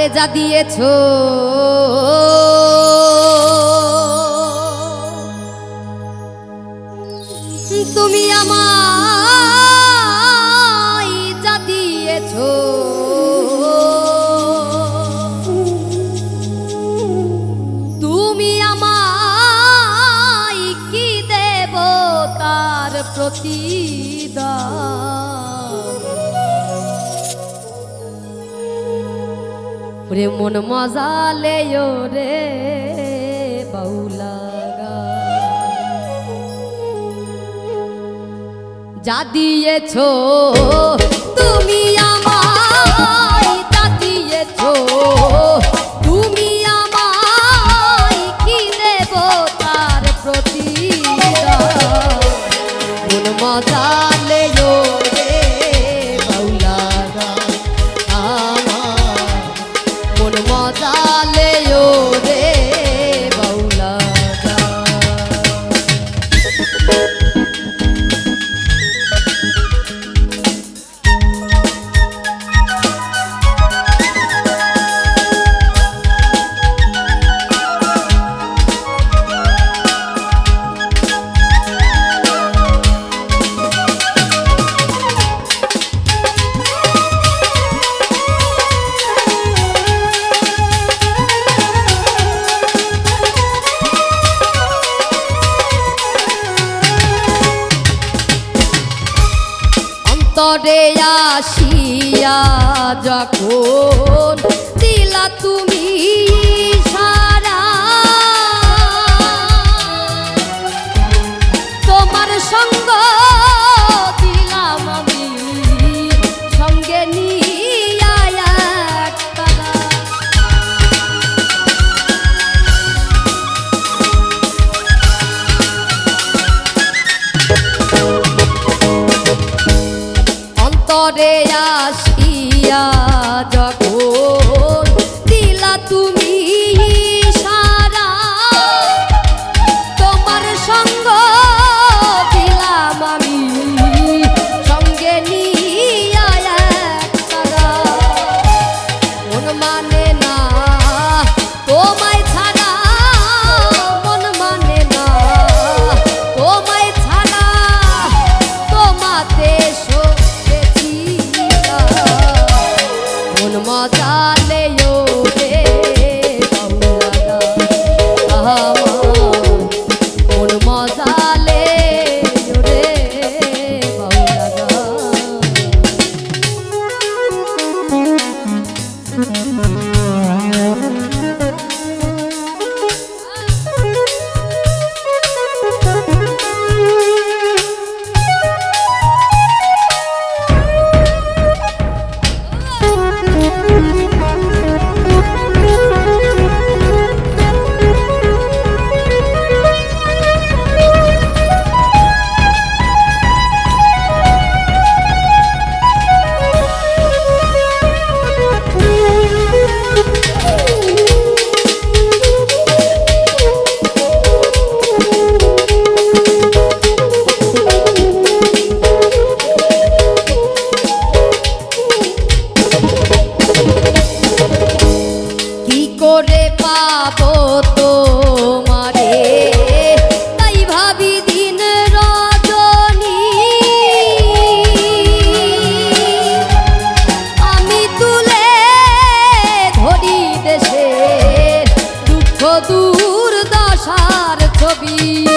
আমারে যা দিয়েছ। তুমি আমার রে মন মজালে রে বাউলা যা দিয়েছ তুমি আসিয়া যখন ছবি।